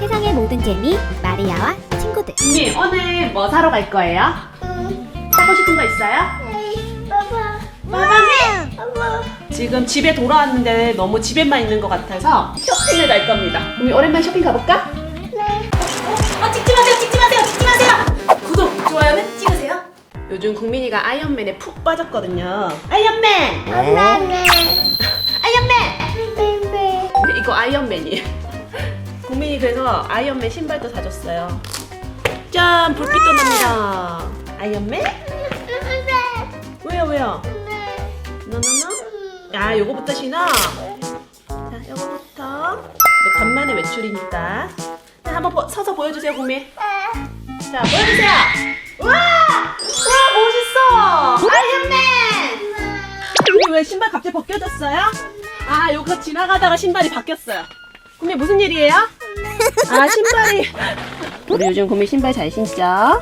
세상의 모든 재미 마리아와 친구들. 언니 오늘 뭐 사러 갈 거예요? 사고 싶은 거 있어요? 빠바네 지금 집에 돌아왔는데 너무 집에만 있는 것 같아서 쇼핑을 갈 겁니다. 우리 오랜만에 쇼핑 가볼까? 어 찍지 마세요 찍지 마세요 찍지 마세요. 구독, 좋아요는 찍으세요. 요즘 국민이가 아이언맨에 푹 빠졌거든요. 아이언맨! 아이언맨! 네, 이거 아이언맨이에요 국민이 그래서 아이언맨 신발도 사줬어요. 짠! 불빛도 납니다. 아이언맨? 왜요 왜요? 노노노? 야 요거부터 신어? 자 요거부터. 너 간만에 외출이니까. 자 한번 보- 서서 보여주세요 국민. 자 보여주세요. 우와! 우와 멋있어! 아이언맨! 국민 왜 신발 갑자기 벗겨졌어요? 아 여기서 지나가다가 신발이 바뀌었어요 국민 무슨 일이에요? 아 신발이 우리 요즘 국민 신발 잘 신죠?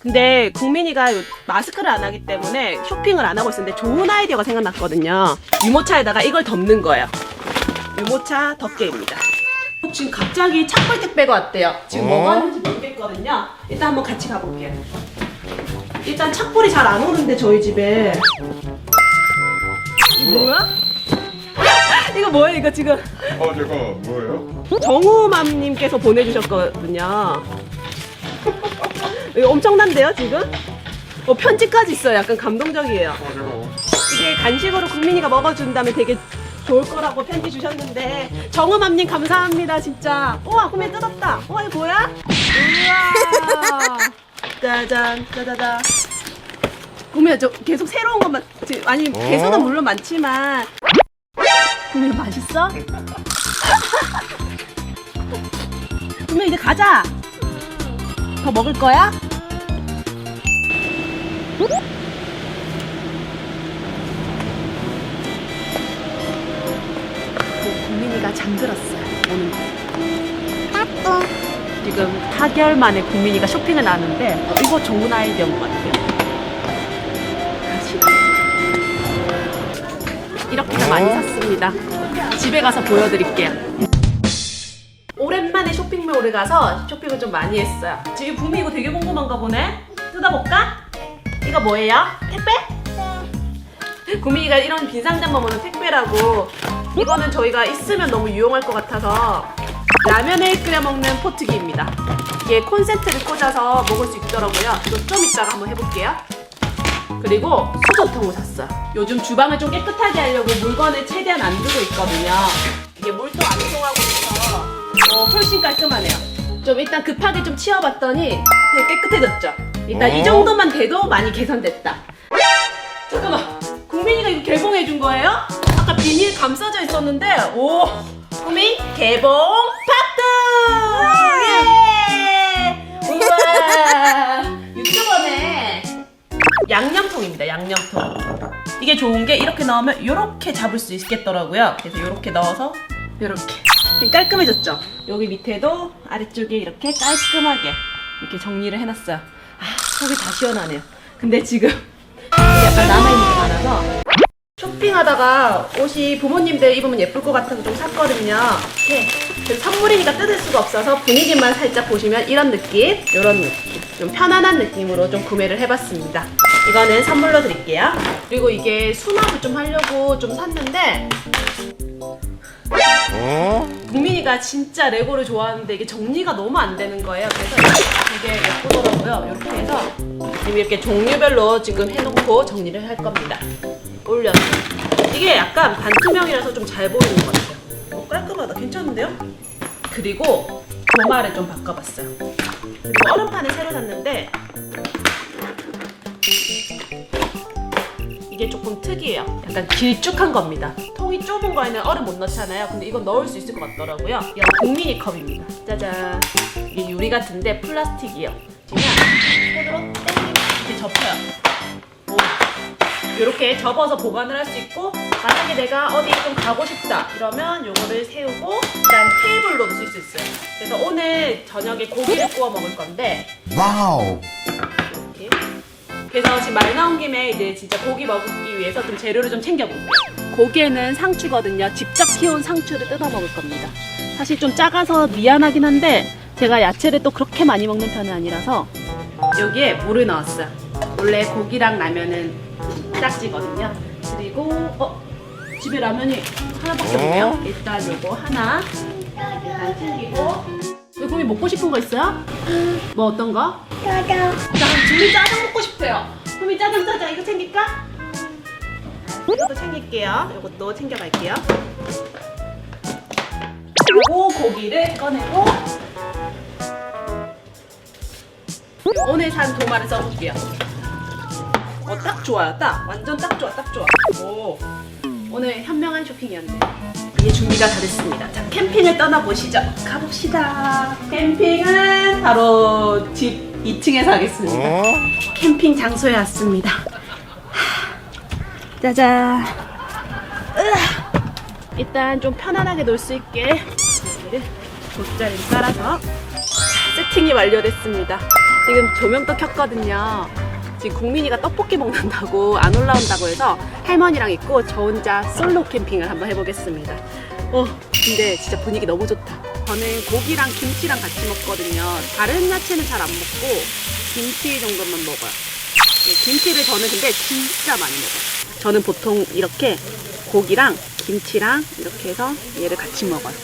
근데 국민이가 요- 마스크를 안 하기 때문에 쇼핑을 안 하고 있었는데 좋은 아이디어가 생각났거든요. 유모차에다가 이걸 덮는 거예요. 유모차 덮개입니다. 지금 갑자기 착불 택배가 왔대요. 지금 뭐가 왔는지 모르겠거든요. 일단 한번 같이 가볼게요. 일단 착불이 잘 안 오는데 저희 집에 뭐야? 이거 뭐예요? 이거 지금 어, 제가 뭐예요? 정우맘님께서 보내주셨거든요. 이거 엄청난데요, 지금? 어, 편지까지 있어요. 약간 감동적이에요. 어, 제가 이게 간식으로 국민이가 먹어준다면 되게 좋을 거라고 편지 주셨는데 정우맘님 감사합니다, 진짜. 우와, 국민 뜯었다. 우와, 이거 뭐야? 우와. 짜잔, 짜자자. 국민아, 저 계속 새로운 것만, 지- 아니, 개수는 물론 많지만. 국민 맛있어? 국민 이제 가자. 더 먹을 거야? 그 국민이가 잠들었어요. 오는 거. 지금 4개월 만에 국민이가 쇼핑을 어, 이거 좋은 아이디어인 것 같아요. 많이 샀습니다. 집에 가서 보여드릴게요. 오랜만에 쇼핑몰을 가서 쇼핑을 좀 많이 했어요. 지금 국민 이거 되게 궁금한가 보네. 뜯어볼까? 이거 뭐예요? 택배? 구미가 이런 빈상장만 오는 택배라고 이거는 저희가 있으면 너무 유용할 것 같아서 라면을 끓여 먹는 포트기입니다. 이게 콘센트를 꽂아서 먹을 수 있더라고요. 이거 좀 이따가 한번 해볼게요. 그리고 수저통을 샀어요. 요즘 주방을 좀 깨끗하게 하려고 물건을 최대한 안 두고 있거든요. 이게 물통 안 통하고 있어서 어, 훨씬 깔끔하네요. 좀 일단 급하게 좀 치워봤더니 되게 깨끗해졌죠. 일단 이 정도만 돼도 많이 개선됐다. 잠깐만 국민이가 이거 개봉해 준 거예요? 아까 비닐 감싸져 있었는데 오 국민 개봉 파트 양념통입니다 양념통 이게 좋은 게 이렇게 넣으면 이렇게 잡을 수 있겠더라고요 그래서 이렇게 넣어서 이렇게 깔끔해졌죠 여기 밑에도 아래쪽에 이렇게 깔끔하게 이렇게 정리를 해놨어요 아 속이 다 시원하네요 근데 지금 약간 남아있는 게 많아서 쇼핑하다가 옷이 부모님들 입으면 예쁠 것 같아서 좀 샀거든요. 네. 선물이니까 뜯을 수가 없어서 분위기만 살짝 보시면 이런 느낌, 이런 느낌. 좀 편안한 느낌으로 좀 구매를 해봤습니다. 이거는 선물로 드릴게요. 그리고 이게 수납을 좀 하려고 좀 샀는데 국민이가 진짜 레고를 좋아하는데 이게 정리가 너무 안 되는 거예요. 그래서 되게 예쁘더라고요. 이렇게 해서 지금 이렇게 종류별로 지금 해놓고 정리를 할 겁니다. 올려서 이게 약간 반투명이라서 좀 잘 보이는 것 같아요. 어, 깔끔하다. 괜찮은데요? 그리고 도마를 좀 바꿔봤어요. 그리고 얼음판을 새로 샀는데 이게 조금 특이해요. 약간 길쭉한 겁니다. 통이 좁은 거에는 얼음 못 넣잖아요. 근데 이건 넣을 수 있을 것 같더라고요. 이건 국민이 컵입니다. 짜잔. 이게 유리 같은데 플라스틱이에요. 그냥 손으로 이렇게 접혀요. 오. 이렇게 접어서 보관을 할 수 있고 만약에 내가 어디 좀 가고 싶다 이러면 요거를 세우고 일단 테이블로도 쓸수 있어요. 그래서 오늘 저녁에 고기를 구워 먹을 건데 와우. 그래서 지금 말 나온 김에 이제 진짜 고기 먹기 위해서 좀 재료를 좀 챙겨볼게요. 고기에는 상추거든요. 직접 키운 상추를 뜯어 먹을 겁니다. 사실 좀 작아서 미안하긴 한데 제가 야채를 또 그렇게 많이 먹는 편은 아니라서 여기에 물을 넣었어요. 원래 고기랑 라면은 짝지거든요. 그리고 어 집에 라면이 하나밖에 없네요. 일단 요거 하나 일단 챙기고 왜 고기 먹고 싶은 거 있어요? 뭐 어떤 거? 짜장. 짜장 먹고 싶대요. 주미 짜장 짜장 이거 챙길까? 이것도 챙길게요. 이것도 챙겨갈게요. 그리고 고기를 꺼내고 오늘 산 도마를 써볼게요. 어, 딱 좋아요. 딱 완전 딱 좋아, 딱 좋아. 오, 오늘 현명한 쇼핑이었네요. 이제 준비가 다 됐습니다. 자, 캠핑을 떠나보시죠. 가봅시다. 캠핑은 바로 집 2층에서 하겠습니다. 캠핑 장소에 왔습니다. 하, 짜잔. 으아. 일단 좀 편안하게 놀 수 있게 여기를 돗자리를 깔아서 세팅이 완료됐습니다. 지금 조명도 켰거든요. 지금 국민이가 떡볶이 먹는다고 안 올라온다고 해서 할머니랑 있고 저 혼자 솔로 캠핑을 한번 해보겠습니다. 어, 근데 진짜 분위기 너무 좋다. 저는 고기랑 김치랑 같이 먹거든요. 다른 야채는 잘 안 먹고 김치 정도만 먹어요. 네, 김치를 저는 근데 진짜 많이 먹어요. 저는 보통 이렇게 고기랑 김치랑 이렇게 해서 얘를 같이 먹어요.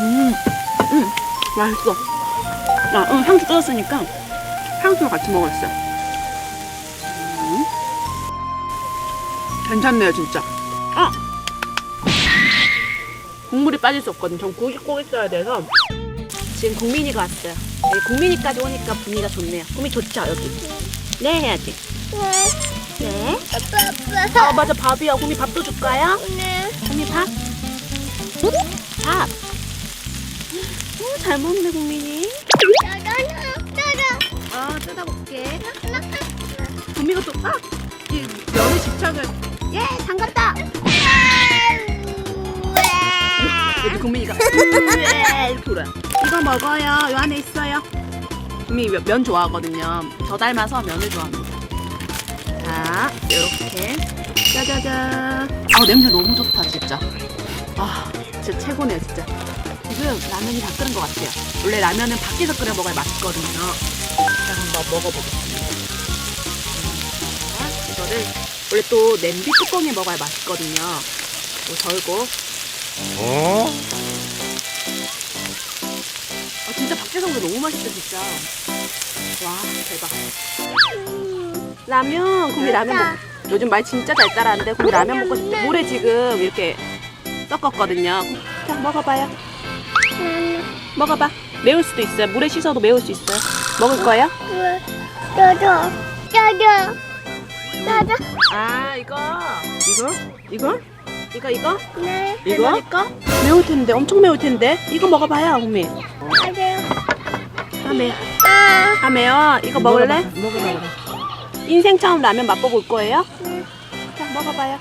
음, 음, 맛있어. 아, 응, 향수 떨었으니까 향수랑 같이 먹었어요. 음. 괜찮네요, 진짜. 국물이 빠질 수 없거든. 전 국이 꼭 있어야 돼서. 지금 국민이가 왔어요. 여기 국민이까지 오니까 분위기가 좋네요. 국민 좋죠, 여기? 네, 해야지. 네. 아, 맞아, 밥이야. 국민 밥도 줄까요? 국민 밥? 밥. 오, 잘 먹네, 국민이. 아, 뜯어볼게. 국민이 또, 아! 이 면에 집착을. 예, 담갔다! 여기 국민이가 으에 울어요. 이거 먹어요. 요 안에 있어요. 국민이 면, 면 좋아하거든요. 저 닮아서 면을 좋아합니다. 자, 이렇게 짜자잔. 아 냄새 너무 좋다 진짜. 아 진짜 최고네요 진짜. 지금 라면이 다 끓은 것 같아요. 원래 라면은 밖에서 끓여 먹어야 맛있거든요. 일단 한번 먹어보겠습니다. 자, 이거를 원래 또 냄비 뚜껑에 먹어야 맛있거든요. 또 절고 아 진짜 밖에서 먹으면 너무 맛있어 진짜. 와 대박. 라면 국민 라면 먹. 요즘 말 진짜 잘 따라하는데 국민 라면 먹고 싶대. 물에 지금 이렇게 섞었거든요. 자 먹어봐요. 먹어봐. 매울 수도 있어요. 물에 씻어도 매울 수 있어요. 먹을 거예요? 아 이거 이거 이거 이거 이거 이거 이거 매울 텐데 엄청 매울 텐데 이거 먹어봐요 국민. 아 매. 아 매워. 이거 먹을래? 먹어봐 그래. 인생 처음 라면 맛보고 올 거예요? 자 먹어봐요.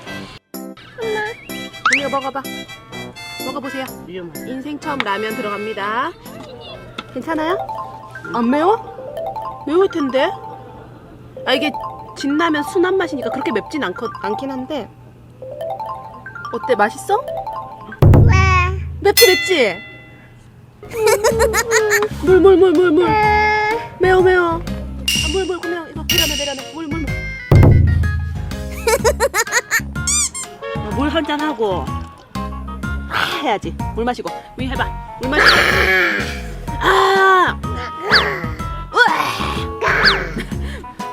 이거 먹어봐. 먹어보세요. 위험해. 인생 처음 라면 들어갑니다. 괜찮아요? 안 매워? 매울 텐데. 아 이게 진라면 순한 맛이니까 그렇게 맵진 않거, 않긴 한데. 어때 맛있어? 맵지 맵지? 물물물물 물. 매워 매워. 아, 물물 그냥 이거 내려놔 내려놔 물물 물. 어, 물한 잔 하고 아, 해야지. 물 마시고 위 해봐. 물 마시고. 아. 우와.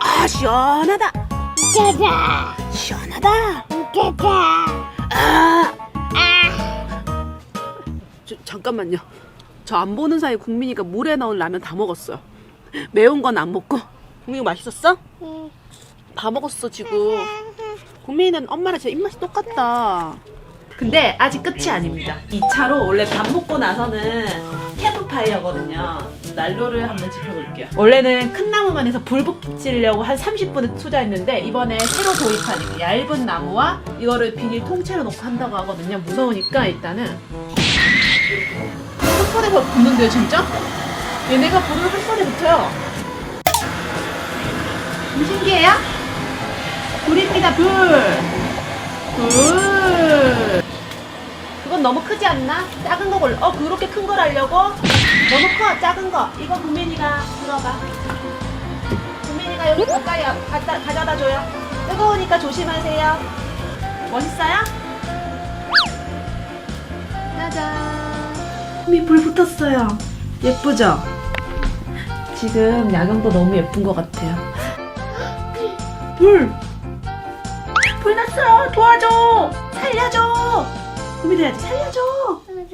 아 시원하다. 시원하다. 아. 저, 잠깐만요. 저 안 보는 사이 국민이가 물에 넣은 라면 다 먹었어요. 매운 건 안 먹고. 국민이 맛있었어? 다 먹었어 지금. 국민이는 엄마랑 제 입맛이 똑같다. 근데 아직 끝이 아닙니다. 2차로 원래 밥 먹고 나서는 캠프파이어거든요. 난로를 한번 지펴볼게요. 원래는 큰 나무만 해서 불 붙이려고 한 30분을 투자했는데 이번에 새로 도입한 이 얇은 나무와 이거를 비닐 통째로 놓고 한다고 하거든요. 무서우니까 일단은 한 번에 붙는데요, 진짜? 얘네가 불을 한 번에 붙여요. 좀 신기해요? 불입니다, 불. 불. 그건 너무 크지 않나? 작은 거 골라. 어, 그렇게 큰 걸 하려고? 너무 커, 작은 거. 이거 구민이가 들어봐. 구민이가 여기 가까이 와- 갖다, 가져다 줘요. 뜨거우니까 조심하세요. 멋있어요? 짜잔. 구민 불 붙었어요. 예쁘죠? 지금 야경도 너무 예쁜 것 같아요. 불! 불 났어! 도와줘! 살려줘! 해야지, 살려줘! Human